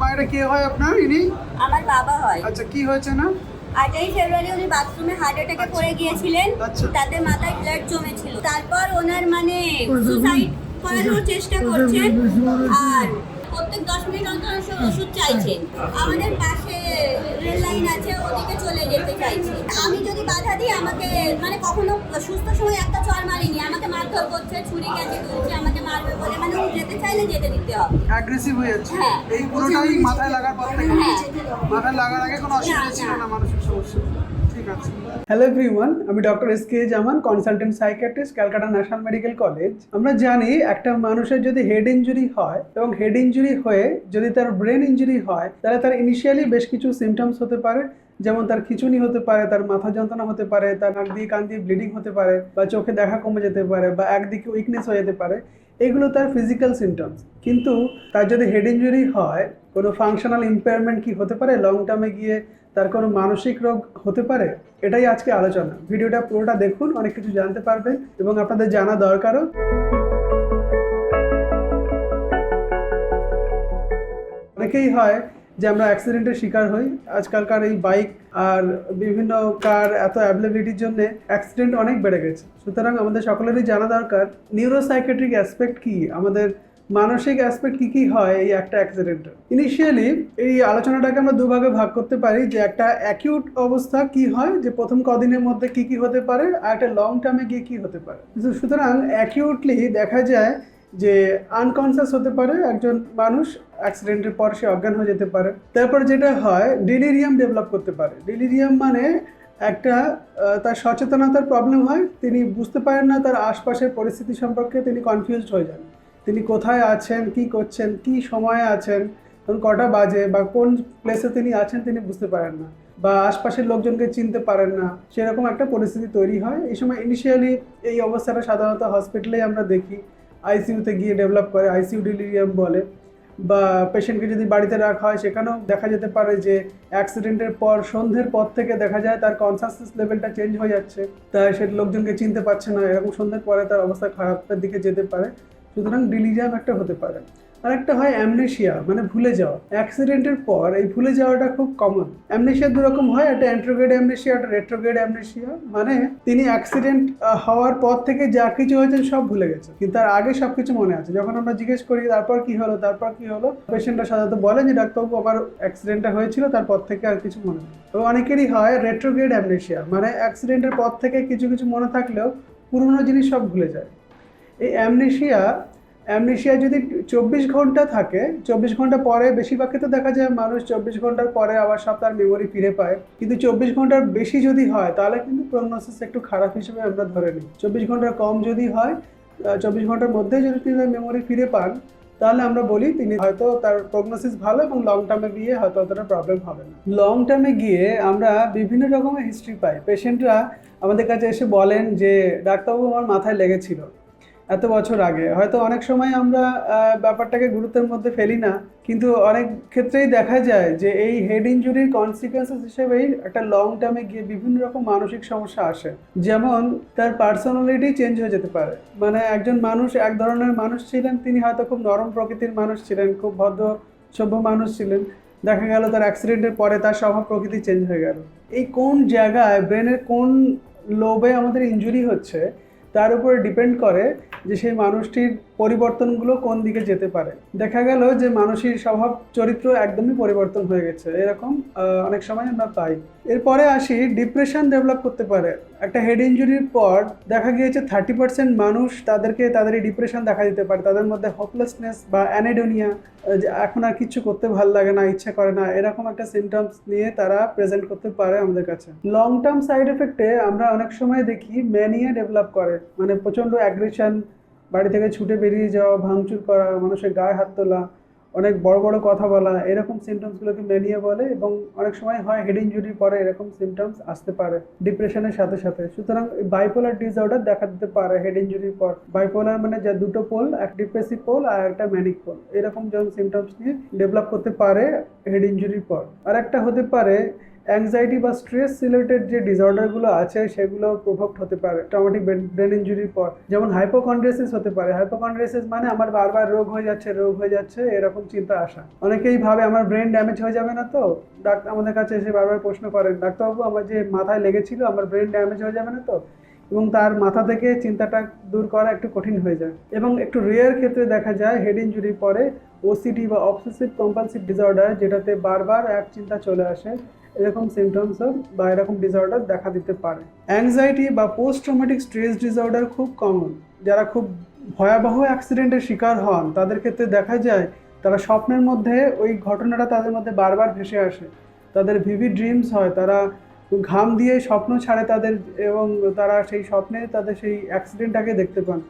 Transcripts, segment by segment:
মা এটা কে হয় আপনার? ইনি? আমার বাবা হয়। আচ্ছা কি হয়েছে না? আটই ফেব্রুয়ারি উনি বাথরুমে হার্ট অ্যাটাকে পড়ে গিয়েছিলেন। আচ্ছা। তাতে মাথায় ব্লাড জমেছিল। তারপর ওনার মানে সুসাইড করানোর চেষ্টা করছেন। আর প্রত্যেক দশ মিনিট অন্তর অন্তর ওষুধ চাইছেন। আমাদের পাশে লাইন আছে ওদিকে চলে যেতে চাইছি। আমি যদি বাধা দিই আমাকে মানে কখনো সুস্থ সময় একটা চর মারিনি। আমাকে মারধর করছে ছুরি কাজে তুলছে আমাকে মারবে বলে। মানে ও যেতে চাইলে যেতে দিতে হবে। অ্যাগ্রেসিভ হয়ে যাচ্ছে। হ্যাঁ। এই পুরোটাই মাথায় লাগার পর থেকে হ্যাঁ মাথায় লাগার আগে কোনো অসুবিধা ছিল না। মানসিক সমস্যা। হ্যালো এভরিওয়ান আমি doctor S K Zaman consultant psychiatrist Calcutta national medical college আমরা জানি একটা মানুষের যদি হেড ইনজুরি হয় এবং হেড ইনজুরি হয়ে যদি তার ব্রেন ইনজুরি হয়, তাহলে তার ইনিশিয়ালি বেশ কিছু সিমটমস হতে পারে, যেমন তার খিচুনি হতে পারে, তার মাথা যন্ত্রণা হতে পারে, তার নাক দিয়ে কান দিয়ে ব্লিডিং হতে পারে, বা চোখে দেখা কমে যেতে পারে, বা একদিকে উইকনেস হয়ে যেতে পারে, এগুলো তার ফিজিক্যাল সিমটমস কিন্তু তার যদি হেড ইনজুরি হয় কোনো ফাংশনাল ইম্পেয়ারমেন্ট কি হতে পারে? লং টার্মে গিয়ে তার কোনো মানসিক রোগ হতে পারে? এটাই আজকে আলোচনা। ভিডিওটা পুরোটা দেখুন, অনেক কিছু জানতে পারবেন এবং আপনাদের জানা দরকারও। অনেকেই হয় যে আমরা অ্যাক্সিডেন্টের শিকার হই। আজকালকার এই বাইক আর বিভিন্ন কার এত অ্যাভেলেবিলিটির জন্য অ্যাক্সিডেন্ট অনেক বেড়ে গেছে। সুতরাং আমাদের সকলেরই জানা দরকার নিউরোসাইকেট্রিক অ্যাসপেক্ট কি? আমাদের মানসিক অ্যাসপেক্ট কি কি হয় এই একটা অ্যাক্সিডেন্টে ইনিশিয়ালি এই আলোচনাটাকে আমরা দুভাগে ভাগ করতে পারি যে একটা অ্যাকিউট অবস্থা কি হয়, যে প্রথম কদিনের মধ্যে কি কি হতে পারে আর একটা লং টার্মে গিয়ে কি হতে পারে। সুতরাং অ্যাকিউটলি দেখা যায় যে আনকনসিয়াস হতে পারে একজন মানুষ অ্যাক্সিডেন্টের পর সে অজ্ঞান হয়ে যেতে পারে। তারপর যেটা হয় ডিলিরিয়াম ডেভেলপ করতে পারে। ডিলিরিয়াম মানে একটা তার সচেতনতার প্রবলেম হয়, তিনি বুঝতে পারেন না তার আশপাশের পরিস্থিতি সম্পর্কে, তিনি কনফিউজড হয়ে যান। তিনি কোথায় আছেন, কি করছেন, কি সময়ে আছেন তখন কটা বাজে বা কোন প্লেসে তিনি আছেন তিনি বুঝতে পারেন না বা আশপাশের লোকজনকে চিনতে পারেন না। সেরকম একটা পরিস্থিতি তৈরি হয়। এই সময় ইনিশিয়ালি এই অবস্থাটা সাধারণত হসপিটালেই আমরা দেখি। আইসিইউতে গিয়ে ডেভেলপ করে আইসিইউ ডিলিরিয়াম বলে। বা পেশেন্টকে যদি বাড়িতে রাখা হয়, সেখানেও দেখা যেতে পারে যে অ্যাক্সিডেন্টের পর, সন্ধ্যের পর থেকে দেখা যায় তার কনসাসনেস লেভেলটা চেঞ্জ হয়ে যাচ্ছে। তাই সে লোকজনকে চিনতে পারছে না। এরকম সন্ধ্যের পরে তার অবস্থা খারাপের দিকে যেতে পারে। সুতরাং ডিলিজাম একটা হতে পারে। আর একটা হয় অ্যামনেশিয়া মানে ভুলে যাওয়া। অ্যাক্সিডেন্টের পর এই ভুলে যাওয়াটা খুব কমন অ্যামনেশিয়া দু রকম হয়, একটা অ্যান্ট্রোগেড অ্যামনেশিয়া একটা রেট্রোগেড অ্যামনেশিয়া মানে তিনি অ্যাক্সিডেন্ট হওয়ার পর থেকে যা কিছু হয়েছে সব ভুলে গেছে। কিন্তু তার আগে সব কিছু মনে আছে। যখন আমরা জিজ্ঞেস করি, তারপর কি হলো? তারপর কি হলো? পেশেন্টরা সাধারণত বলে যে, ডাক্তারবাবু, আমার অ্যাক্সিডেন্টটা হয়েছিল, তারপর থেকে আর কিছু মনে নেই। তো অনেকেরই হয় রেট্রোগেড অ্যামনেশিয়া মানে অ্যাক্সিডেন্টের পর থেকে কিছু কিছু মনে থাকলেও পুরনো জিনিস সব ভুলে যায়। এই অ্যামনেশিয়া অ্যামনেশিয়া যদি চব্বিশ ঘণ্টা থাকে, চব্বিশ ঘণ্টা পরে বেশিরভাগ ক্ষেত্রে দেখা যায় মানুষ চব্বিশ ঘণ্টার পরে আবার সব তার মেমোরি ফিরে পায়। কিন্তু চব্বিশ ঘণ্টার বেশি যদি হয়, তাহলে কিন্তু প্রগনোসিস একটু খারাপ হিসেবে আমরা ধরে নিই। চব্বিশ ঘণ্টার কম যদি হয় চব্বিশ ঘণ্টার মধ্যে যদি তিনি মেমোরি ফিরে পান, তাহলে আমরা বলি তিনি হয়তো তার প্রগনোসিস ভালো এবং লং টার্মে গিয়ে হয়তো অতটা প্রবলেম হবে না। লং টার্মে গিয়ে আমরা বিভিন্ন রকমের হিস্ট্রি পাই। পেশেন্টরা আমাদের কাছে এসে বলেন যে, ডাক্তারবাবু, আমার মাথায় লেগেছিল। এত বছর আগে। হয়তো অনেক সময় আমরা ব্যাপারটাকে গুরুত্বের মধ্যে ফেলি না, কিন্তু অনেক ক্ষেত্রেই দেখা যায় যে এই হেড ইঞ্জুরির কনসিকুয়েন্সেস হিসেবেই একটা লং টার্মে গিয়ে বিভিন্ন রকম মানসিক সমস্যা আসে। যেমন তার পার্সোনালিটি চেঞ্জ হয়ে যেতে পারে। মানে একজন মানুষ, এক ধরনের মানুষ ছিলেন, তিনি হয়তো খুব নরম প্রকৃতির মানুষ ছিলেন, খুব ভদ্র, সভ্য মানুষ ছিলেন। দেখা গেল তার অ্যাক্সিডেন্টের পরে তার স্বভাব প্রকৃতি চেঞ্জ হয়ে গেল। এই কোন জায়গায় ব্রেনের কোন লোবে আমাদের ইনজুরি হচ্ছে তার উপরে ডিপেন্ড করে যে সেই মানুষটির পরিবর্তনগুলো কোন দিকে যেতে পারে? দেখা গেল যে মানুষের স্বভাব, চরিত্র একদমই পরিবর্তন হয়ে গেছে। এরকম অনেক সময় আমরা পাই। এরপরে আসি ডিপ্রেশন ডেভেলপ করতে পারে। একটা হেড ইঞ্জুরির পর দেখা গিয়েছে থার্টি পার্সেন্ট মানুষ তাদেরকে তাদের ডিপ্রেশন দেখা দিতে পারে। তাদের মধ্যে হোপলেসনেস বা অ্যানেডোনিয়া এখন আর কিছু করতে ভালো লাগে না, ইচ্ছা করে না, এরকম একটা সিমটমস নিয়ে তারা প্রেজেন্ট করতে পারে আমাদের কাছে। লং টার্ম সাইড এফেক্টে আমরা অনেক সময় দেখি ম্যানিয়া ডেভেলপ করে। মানে প্রচণ্ড অ্যাগ্রেশন বাড়ি থেকে ছুটে বেরিয়ে যাওয়া, ভাঙচুর করা, মানুষের গায়ে হাত তোলা, অনেক বড় বড় কথা বলা, এরকম সিমটমসগুলোকে ম্যানিয়া বলে এবং অনেক সময় হয় হেড ইনজুরির পরে এরকম সিমটমস আসতে পারে ডিপ্রেশনের সাথে সাথে। সুতরাং বাইপোলার ডিসঅর্ডার দেখা দিতে পারে হেড ইঞ্জুরির পর। বাইপোলার মানে যা দুটো পোল এক ডিপ্রেসিভ পোল আর একটা ম্যানিক পোল এরকম যখন সিমটমস নিয়ে ডেভেলপ করতে পারে হেড ইনজুরির পর। আর একটা হতে পারে অ্যাংজাইটি বা স্ট্রেস রিলেটেড যে ডিসঅর্ডারগুলো আছে, সেগুলো প্রভাবড হতে পারে ট্রমাটিক ব্রেন ইঞ্জুরির পর। যেমন হাইপোকন্ড্রেসিস হতে পারে। হাইপোকন্ড্রেসিস মানে আমার বারবার রোগ হয়ে যাচ্ছে, রোগ হয়ে যাচ্ছে, এরকম চিন্তা আসা। অনেকেই ভাবে আমার ব্রেন ড্যামেজ হয়ে যাবে না তো? ডাক্তার আমাদের কাছে এসে বারবার প্রশ্ন করেন, ডাক্তারবাবু, আমার যে মাথায় লেগেছিল, আমার ব্রেন ড্যামেজ হয়ে যাবে না তো? এবং তার মাথা থেকে চিন্তাটা দূর করা একটু কঠিন হয়ে যায়। এবং একটু রেয়ার ক্ষেত্রে দেখা যায় হেড ইঞ্জুরির পরে ওসিডি বা অবসেসিভ কম্পালসিভ ডিসঅর্ডার যেটাতে বারবার এক চিন্তা চলে আসে, এরকম সিমটমস বা এরকম ডিসঅর্ডার দেখা দিতে পারে। অ্যাংজাইটি বা পোস্ট ট্রমেটিক স্ট্রেস ডিসঅর্ডার খুব কমন যারা খুব ভয়াবহ অ্যাক্সিডেন্টের শিকার হন, তাদের ক্ষেত্রে দেখা যায়, তারা স্বপ্নের মধ্যে ওই ঘটনাটা তাদের মধ্যে বারবার ভেসে আসে। তাদের ভিভি ড্রিমস হয়, তারা ঘাম দিয়ে স্বপ্ন ছাড়ে তাদের এবং তারা সেই স্বপ্নে তাদের সেই অ্যাক্সিডেন্টটাকে দেখতে পান।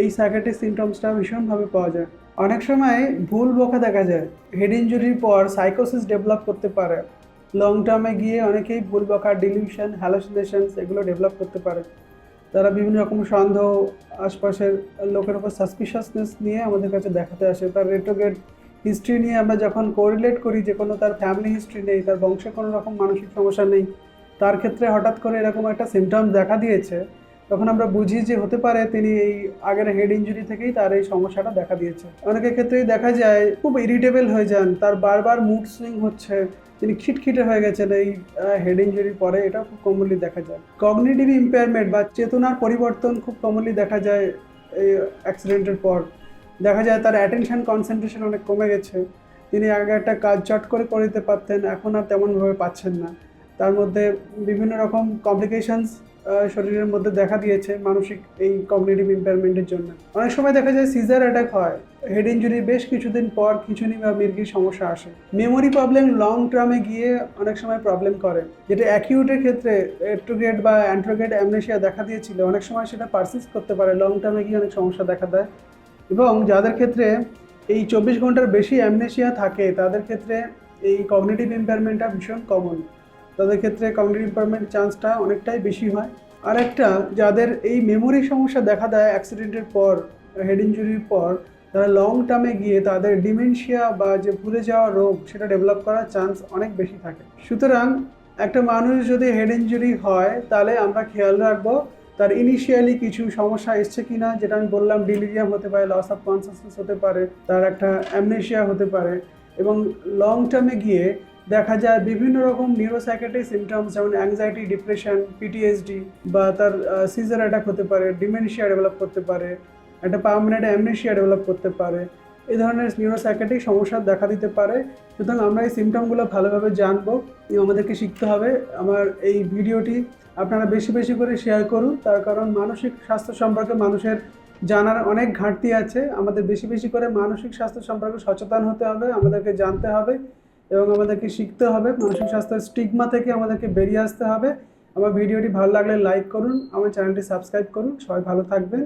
এই সাইকেটিক সিমটমসটা ভীষণভাবে পাওয়া যায়। অনেক সময় ভুল বোকা দেখা যায়। হেড ইঞ্জুরির পর সাইকোসিস ডেভেলপ করতে পারে। লং টার্মে গিয়ে অনেকেই ভুল বকা ডিলিউশন হ্যালোসিনেশনস এগুলো ডেভেলপ করতে পারে। তারা বিভিন্ন রকম সন্দেহ, আশপাশের লোকের উপর সাসপিশাসনেস নিয়ে আমাদের কাছে দেখাতে আসে। তার রেট্রোগেট হিস্ট্রি নিয়ে আমরা যখন কোরিলেট করি যে কোনো তার ফ্যামিলি হিস্ট্রি নেই, তার বংশে কোনো রকম মানসিক সমস্যা নেই তার ক্ষেত্রে হঠাৎ করে এরকম একটা সিমটমস দেখা দিয়েছে, তখন আমরা বুঝি যে হতে পারে তিনি এই আগের হেড ইঞ্জুরি থেকেই তার এই সমস্যাটা দেখা দিয়েছে। অনেকের ক্ষেত্রেই দেখা যায় খুব ইরিটেবল হয়ে যান, তার বারবার মুড সুইং হচ্ছে, তিনি খিটখিটে হয়ে গেছেন এই হেড ইঞ্জুরির পরে এটা খুব কমনলি দেখা যায়। কগনিটিভ ইম্পেয়ারমেন্ট বা চেতনার পরিবর্তন খুব কমনলি দেখা যায় এই অ্যাক্সিডেন্টের পর। দেখা যায় তার অ্যাটেনশন কনসেন্ট্রেশন অনেক কমে গেছে, তিনি আগে একটা কাজ চট করে করে দিতে পারতেন, এখন আর তেমনভাবে পাচ্ছেন না। তার মধ্যে বিভিন্ন রকম কমপ্লিকেশনস শরীরের মধ্যে দেখা দিয়েছে মানসিক এই কগনিটিভ ইম্পেয়ারমেন্টের জন্য। অনেক সময় দেখা যায় সিজার অ্যাটাক হয়। হেড ইঞ্জুরি বেশ কিছুদিন পর খিঁচুনি বা মির্গির সমস্যা আসে। মেমোরি প্রবলেম লং টার্মে গিয়ে অনেক সময় প্রবলেম করে। যেটা অ্যাকিউটের ক্ষেত্রে এট্রোগেট বা অ্যান্ট্রোগেট অ্যামনেশিয়া দেখা দিয়েছিল, অনেক সময় সেটা পারসিস্ট করতে পারে। লং টার্মে গিয়ে অনেক সমস্যা দেখা দেয়। এবং যাদের ক্ষেত্রে এই চব্বিশ ঘণ্টার বেশি অ্যামনেশিয়া থাকে, তাদের ক্ষেত্রে এই কগনিটিভ ইম্পেয়ারমেন্টটা ভীষণ কমন তাদের ক্ষেত্রে কগনিটিভ ইম্পেয়ারমেন্ট চান্সটা অনেকটাই বেশি হয়। আর একটা যাদের এই মেমোরি সমস্যা দেখা দেয় অ্যাক্সিডেন্টের পর হেড ইঞ্জুরির পর, তারা লং টার্মে গিয়ে তাদের ডিমেনশিয়া বা যে ভুলে যাওয়া রোগ, সেটা ডেভেলপ করার চান্স অনেক বেশি থাকে। সুতরাং, একটা মানুষ যদি হেড ইঞ্জুরি হয়, তাহলে আমরা খেয়াল রাখব তার ইনিশিয়ালি কিছু সমস্যা এসছে কিনা, যেটা আমি বললাম ডিলিরিয়াম হতে পারে লস অফ কনসিয়াসনেস হতে পারে, তার একটা অ্যামনেশিয়া হতে পারে, এবং লং টার্মে গিয়ে দেখা যায় বিভিন্ন রকম নিউরোসাইকেটিক সিমটমস যেমন অ্যাংজাইটি ডিপ্রেশন পিটিএসডি বা তার সিজার অ্যাটাক হতে পারে ডিমেনশিয়া ডেভেলপ করতে পারে, একটা পার্মানেন্ট অ্যামনেশিয়া ডেভেলপ করতে পারে। এই ধরনের নিউরোসাইকেটিক সমস্যা দেখা দিতে পারে। সুতরাং আমরা এই সিমটমগুলো ভালোভাবে জানব আমাদেরকে শিখতে হবে। আমার এই ভিডিওটি আপনারা বেশি বেশি করে শেয়ার করুন। তার কারণ মানসিক স্বাস্থ্য সম্পর্কে মানুষের জানার অনেক ঘাটতি আছে। আমাদের বেশি বেশি করে মানসিক স্বাস্থ্য সম্পর্কে সচেতন হতে হবে, আমাদেরকে জানতে হবে। এবং আমাদেরকে শিখতে হবে, মানসিক স্বাস্থ্যের স্টিগমা থেকে আমাদেরকে বেরিয়ে আসতে হবে। আমার ভিডিওটি ভালো লাগলে লাইক করুন, আমার চ্যানেলটি সাবস্ক্রাইব করুন। সবাই ভালো থাকবেন।